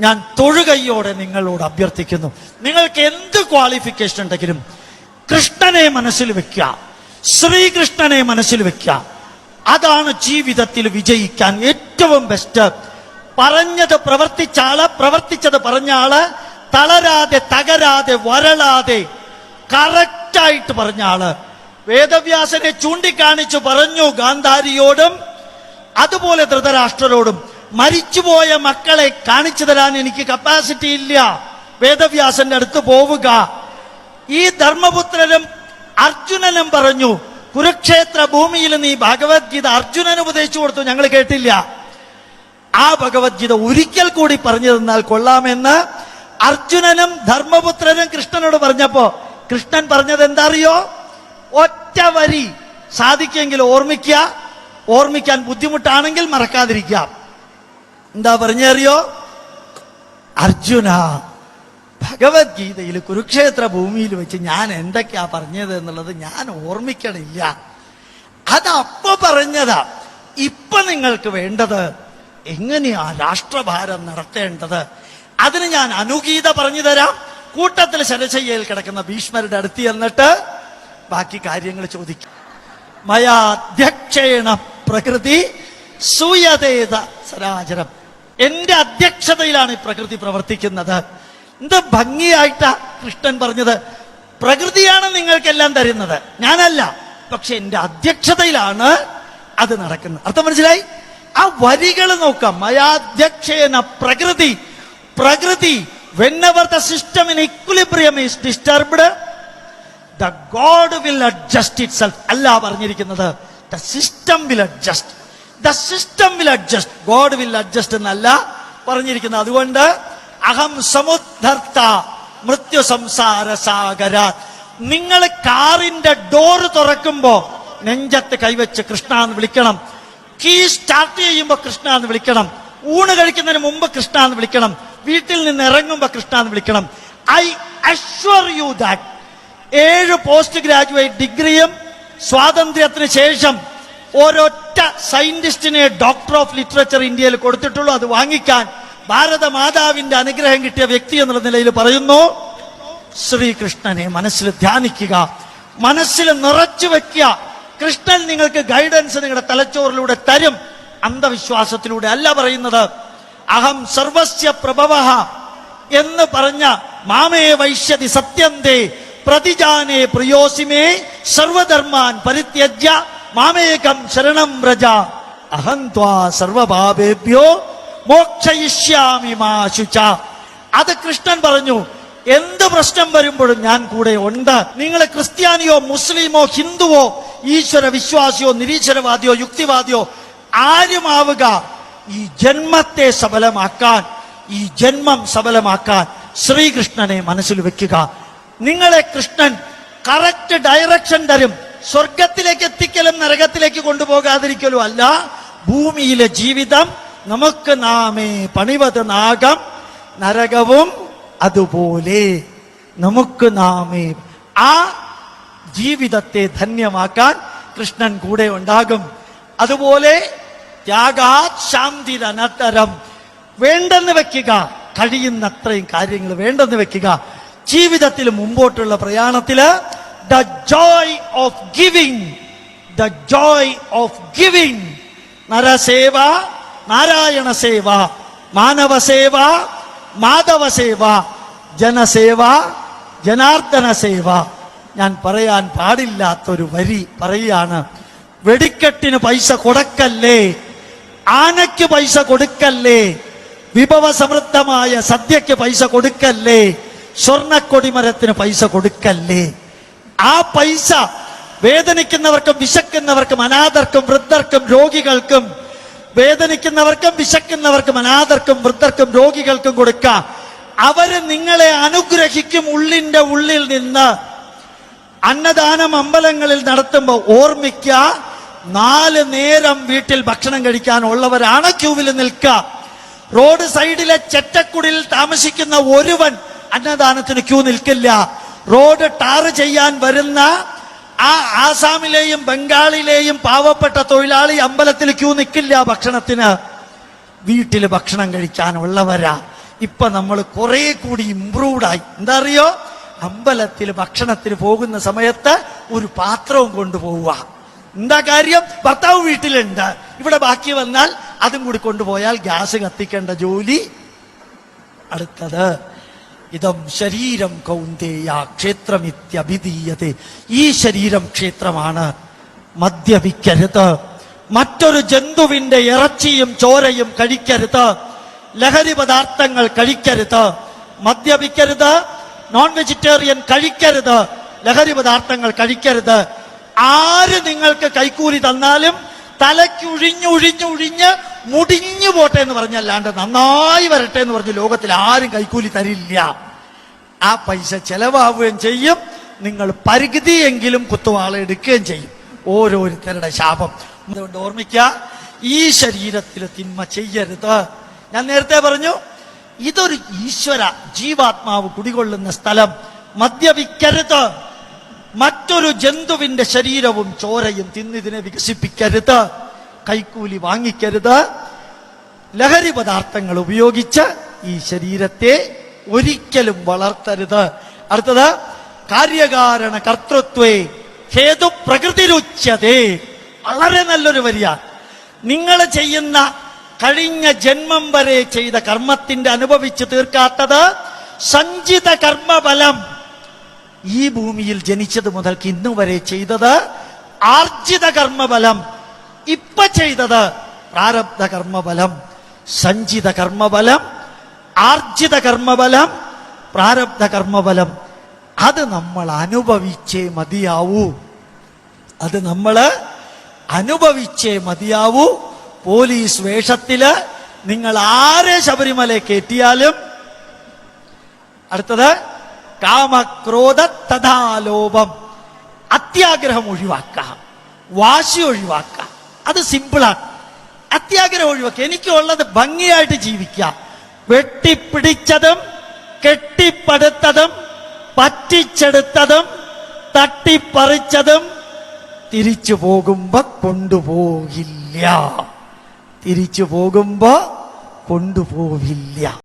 ഞാൻ തൊഴുകൈയോടെ നിങ്ങളോട് അഭ്യർത്ഥിക്കുന്നു. നിങ്ങൾക്ക് എന്ത് ക്വാളിഫിക്കേഷൻ ഉണ്ടെങ്കിലും കൃഷ്ണനെ മനസ്സിൽ വെക്കുക. ശ്രീകൃഷ്ണനെ മനസ്സിൽ വെക്കുക. അതാണ് ജീവിതത്തിൽ വിജയിക്കാൻ ഏറ്റവും ബെസ്റ്റ് പറഞ്ഞത് പ്രവർത്തിച്ച ആൾ പ്രവർത്തിച്ചത് പറഞ്ഞ ആൾ തളരാതെ തകരാതെ വരളാതെ കറക്റ്റായിട്ട് പറഞ്ഞ ആൾ. വേദവ്യാസനെ ചൂണ്ടിക്കാണിച്ചു പറഞ്ഞു ഗാന്ധാരിയോടും അതുപോലെ ധൃതരാഷ്ട്രരോടും മരിച്ചുപോയ മക്കളെ കാണിച്ചു തരാൻ എനിക്ക് കപ്പാസിറ്റി ഇല്ല. വേദവ്യാസന്റെ അടുത്ത് പോവുക. ഈ ധർമ്മപുത്രനും അർജുനനും പറഞ്ഞു കുരുക്ഷേത്ര ഭൂമിയിൽ നീ ഭഗവത്ഗീത അർജുനന് ഉപദേശിച്ചു കൊടുത്തു ഞങ്ങൾ കേട്ടില്ല. ആ ഭഗവത്ഗീത ഒരിക്കൽ കൂടി പറഞ്ഞു തന്നാൽ കൊള്ളാമെന്ന് അർജുനനും ധർമ്മപുത്രനും കൃഷ്ണനോട് പറഞ്ഞപ്പോ കൃഷ്ണൻ പറഞ്ഞത് എന്താ അറിയോ ഒറ്റ വരി സാധിക്കെങ്കിൽ ഓർമ്മിക്കുക. ഓർമ്മിക്കാൻ ബുദ്ധിമുട്ടാണെങ്കിൽ മറക്കാതിരിക്കാം എന്താ പറഞ്ഞറിയോ? അർജുന ഭഗവത്ഗീതയിൽ കുരുക്ഷേത്ര ഭൂമിയിൽ വെച്ച് ഞാൻ എന്തൊക്കെയാ പറഞ്ഞത് എന്നുള്ളത് ഞാൻ ഓർമ്മിക്കണില്ല. അത് പറഞ്ഞതാ. ഇപ്പൊ നിങ്ങൾക്ക് വേണ്ടത് എങ്ങനെയാ രാഷ്ട്രഭാരം നടത്തേണ്ടത്? അതിന് ഞാൻ അനുഗീത പറഞ്ഞു തരാം. കൂട്ടത്തിൽ ശരശയ്യയിൽ കിടക്കുന്ന ഭീഷ്മരുടെ അടുത്ത് എന്നിട്ട് ബാക്കി കാര്യങ്ങൾ ചോദിക്കും. മയാധ്യക്ഷേണ പ്രകൃതി സൂയതേത സരാചരം. എന്റെ അധ്യക്ഷതയിലാണ് ഈ പ്രകൃതി പ്രവർത്തിക്കുന്നത്. എന്ത് ഭംഗിയായിട്ടാ കൃഷ്ണൻ പറഞ്ഞത്. പ്രകൃതിയാണ് നിങ്ങൾക്കെല്ലാം തരുന്നത്. ഞാനല്ല പക്ഷെ എന്റെ അധ്യക്ഷതയിലാണ് അത് നടക്കുന്നത്. അർത്ഥം മനസ്സിലായി? ആ വരികൾ നോക്കാം. മയാധ്യക്ഷേന പ്രകൃതി. പ്രകൃതി whenever the system in equilibrium is disturbed the god will adjust itself അല്ല പറഞ്ഞിരിക്കുന്നത് the system will adjust the system will adjust god will adjust എന്നല്ല പറഞ്ഞിരിക്കുന്നത്. അതുകൊണ്ട് അഹം സമുദ്ധർത്ത മൃത്യു സംസാര സാഗര നിങ്ങൾ കാറിന്റെ ഡോറ് തുറക്കുമ്പോ നെഞ്ചത്ത് കൈവച്ച് കൃഷ്ണ എന്ന് വിളിക്കണം. കീ സ്റ്റാർട്ട് ചെയ്യുമ്പോ കൃഷ്ണ എന്ന് വിളിക്കണം. ഊണ് കഴിക്കുന്നതിന് മുമ്പ് കൃഷ്ണ എന്ന് വിളിക്കണം. വീട്ടിൽ നിന്ന് ഇറങ്ങുമ്പോ കൃഷ്ണ എന്ന് വിളിക്കണം. ഐ അഷ്വർ യു ദാറ്റ് ഏഴ് പോസ്റ്റ് ഗ്രാജുവേറ്റ് ഡിഗ്രിയും സ്വാതന്ത്ര്യത്തിന് ശേഷം ഒരൊറ്റ സയന്റിസ്റ്റിനെ ഡോക്ടർ ഓഫ് ലിറ്ററേച്ചർ ഇന്ത്യയിൽ കൊടുത്തിട്ടുള്ളൂ. അത് വാങ്ങിക്കാൻ ഭാരത മാതാവിന്റെ അനുഗ്രഹം കിട്ടിയ വ്യക്തി എന്നുള്ള നിലയിൽ പറയുന്നു ശ്രീകൃഷ്ണനെ മനസ്സിൽ ധ്യാനിക്കുക. മനസ്സിൽ നിറച്ചു വെക്കുക. കൃഷ്ണൻ നിങ്ങൾക്ക് ഗൈഡൻസ് നിങ്ങളുടെ തലച്ചോറിലൂടെ തരും. അന്ധവിശ്വാസത്തിലൂടെ അല്ല പറയുന്നത്. അഹം സർവസ്യ പ്രഭവ എന്ന് പറഞ്ഞ മാമേ വൈശ്യതി സത്യന്തേ പ്രതിജാനേ പ്രിയോസിമേ സർവധർമാൻ പരിത്യജ്യ മാമേകം ശരണം വ്രജ. അഹം ത്വാ സർവഭാവേഭ്യോ മോക്ഷയിഷ്യാമി മാശുച അത് കൃഷ്ണൻ പറഞ്ഞു എന്ത് പ്രശ്നം വരുമ്പോഴും ഞാൻ കൂടെ ഉണ്ട്. നിങ്ങൾ ക്രിസ്ത്യാനിയോ മുസ്ലിമോ ഹിന്ദുവോ ഈശ്വര വിശ്വാസിയോ നിരീശ്വരവാദിയോ യുക്തിവാദിയോ ആരുമാവുക? ഈ ജന്മത്തെ സബലമാക്കാൻ ഈ ജന്മം സബലമാക്കാൻ ശ്രീകൃഷ്ണനെ മനസ്സിൽ വെക്കുക. നിങ്ങളെ കൃഷ്ണൻ കറക്റ്റ് ഡയറക്ഷൻ തരും. സ്വർഗത്തിലേക്ക് എത്തിക്കലും നരകത്തിലേക്ക് കൊണ്ടുപോകാതിരിക്കലും അല്ല. ഭൂമിയിലെ ജീവിതം നമുക്ക് നാമേ പണിവത് നാഗം നരകവും അതുപോലെ നമുക്ക് നാമേ ആ ജീവിതത്തെ ധന്യമാക്കാൻ കൃഷ്ണൻ കൂടെ ഉണ്ടാകും. അതുപോലെ ത്യാഗാത് വേണ്ടെന്ന് വെക്കുക. കഴിയുന്നത്രയും കാര്യങ്ങൾ വേണ്ടെന്ന് വെക്കുക. ജീവിതത്തിൽ മുമ്പോട്ടുള്ള പ്രയാണത്തിൽ the joy of giving the joy of giving നരസേവ Narayana സേവ മാനവ സേവ മാധവ സേവ ജനസേവ ജനാർദ്ദന സേവ ഞാൻ പറയാൻ പാടില്ലാത്തൊരു വരി പറയാണ്. വെടിക്കെട്ടിന് പൈസ കൊടുക്കല്ലേ? ആനയ്ക്ക് പൈസ കൊടുക്കല്ലേ? വിഭവ സമൃദ്ധമായ സദ്യക്ക് പൈസ കൊടുക്കല്ലേ? സ്വർണക്കൊടിമരത്തിന് പൈസ കൊടുക്കല്ലേ? ആ പൈസ വേദനിക്കുന്നവർക്കും വിശക്കുന്നവർക്കും അനാഥർക്കും വൃദ്ധർക്കും രോഗികൾക്കും വേദനിക്കുന്നവർക്കും വിശക്കുന്നവർക്കും അനാഥർക്കും വൃദ്ധർക്കും രോഗികൾക്കും കൊടുക്ക. അവർ നിങ്ങളെ അനുഗ്രഹിക്കും ഉള്ളിന്റെ ഉള്ളിൽ നിന്ന്. അന്നദാനം അമ്പലങ്ങളിൽ നടത്തുമ്പോൾ ഓർമ്മിക്ക നാല് നേരം വീട്ടിൽ ഭക്ഷണം കഴിക്കാനുള്ളവരാണ് ക്യൂവിൽ നിൽക്കുക റോഡ് സൈഡിലെ ചെറ്റക്കുടിൽ താമസിക്കുന്ന ഒരുവൻ അന്നദാനത്തിന് ക്യൂ നിൽക്കില്ല. റോഡ് ടാർ ചെയ്യാൻ വരുന്ന ആ ആസാമിലെയും ബംഗാളിലെയും പാവപ്പെട്ട തൊഴിലാളി അമ്പലത്തിൽ ക്യൂ നിൽക്കില്ല ഭക്ഷണത്തിന്. വീട്ടിൽ ഭക്ഷണം കഴിക്കാനുള്ളവരാ. ഇപ്പൊ നമ്മൾ കുറെ കൂടി ഇംപ്രൂവ്ഡ് ആയി എന്താ അറിയോ അമ്പലത്തിൽ ഭക്ഷണത്തിന് പോകുന്ന സമയത്ത് ഒരു പാത്രവും കൊണ്ടുപോവുക. എന്താ കാര്യം? ഭർത്താവ് വീട്ടിലുണ്ട്. ഇവിടെ ബാക്കി വന്നാൽ അതും കൂടി കൊണ്ടുപോയാൽ ഗ്യാസ് കത്തിക്കേണ്ട ജോലി അടുത്തത്. ഇതം ശരീരം കൗന്ദേയ ക്ഷേത്രമിത്യഭിധീയത്തെ ഈ ശരീരം ക്ഷേത്രമാണ് മദ്യപിക്കരുത്. മറ്റൊരു ജന്തുവിന്റെ ഇറച്ചിയും ചോരയും കഴിക്കരുത്. ലഹരി പദാർത്ഥങ്ങൾ കഴിക്കരുത്. മദ്യപിക്കരുത്. നോൺ വെജിറ്റേറിയൻ കഴിക്കരുത്. ലഹരി പദാർത്ഥങ്ങൾ കഴിക്കരുത്. ആര് നിങ്ങൾക്ക് കൈക്കൂലി തന്നാലും തലയ്ക്കുഴിഞ്ഞുഴിഞ്ഞുഴിഞ്ഞ് മുടിഞ്ഞു പോട്ടെ എന്ന് പറഞ്ഞല്ലാണ്ട് നന്നായി വരട്ടെ എന്ന് പറഞ്ഞ് ലോകത്തിൽ ആരും കൈക്കൂലി തരില്ല. ആ പൈസ ചെലവാവുകയും ചെയ്യും. നിങ്ങൾ പരിഗതിയെങ്കിലും കുത്തുവാള എടുക്കുകയും ചെയ്യും. ഓരോരുത്തരുടെ ശാപം. അതുകൊണ്ട് ഓർമ്മിക്കുക ഈ ശരീരത്തിൽ തിന്മ ചെയ്യരുത്. ഞാൻ നേരത്തെ പറഞ്ഞു ഇതൊരു ഈശ്വര ജീവാത്മാവ് കുടികൊള്ളുന്ന സ്ഥലം മദ്യപിക്കരുത്. മറ്റൊരു ജന്തുവിന്റെ ശരീരവും ചോരയും തിന്നിതിനെ വികസിപ്പിക്കരുത്. കൈക്കൂലി വാങ്ങിക്കരുത്. ലഹരി പദാർത്ഥങ്ങൾ ഉപയോഗിച്ച് ഈ ശരീരത്തെ ഒരിക്കലും വളർത്തരുത്. അടുത്തത് കാര്യകാരണ കർത്തൃത്വേ ഹേതു പ്രകൃതിരുച്യതേ വളരെ നല്ലൊരു വരിയ. നിങ്ങൾ ചെയ്യുന്ന കഴിഞ്ഞ ജന്മം വരെ ചെയ്ത കർമ്മത്തിന്റെ അനുഭവിച്ച് തീർക്കാത്തത് സഞ്ചിത കർമ്മഫലം. ഈ ഭൂമിയിൽ ജനിച്ചത് മുതൽക്ക് ഇന്നു വരെ ചെയ്തത് ആർജിത കർമ്മബലം. ഇപ്പൊ ചെയ്തത് പ്രാരബ്ധ കർമ്മബലം സഞ്ചിത കർമ്മബലം ആർജിത കർമ്മബലം പ്രാരബ്ധ കർമ്മബലം. അത് നമ്മൾ അനുഭവിച്ചേ മതിയാവൂ. അത് നമ്മൾ അനുഭവിച്ചേ മതിയാവൂ. പോലീസ് വേഷത്തിൽ നിങ്ങൾ ആരെ ശബരിമല കയറ്റിയാലും അടുത്തത് കാമക്രോധ തഥാലോപം അത്യാഗ്രഹം ഒഴിവാക്കുക. വാശി ഒഴിവാക്കുക. അത് സിമ്പിളാണ്. അത്യാഗ്രഹം ഒഴിവാക്കുക. എനിക്കുള്ളത് ഭംഗിയായിട്ട് ജീവിക്കാം വെട്ടിപ്പിടിച്ചതും കെട്ടിപ്പടുത്തതും പറ്റിച്ചെടുത്തതും തട്ടിപ്പറിച്ചതും തിരിച്ചു പോകുമ്പോ കൊണ്ടുപോകില്ല തിരിച്ചു പോകുമ്പോ കൊണ്ടുപോവില്ല.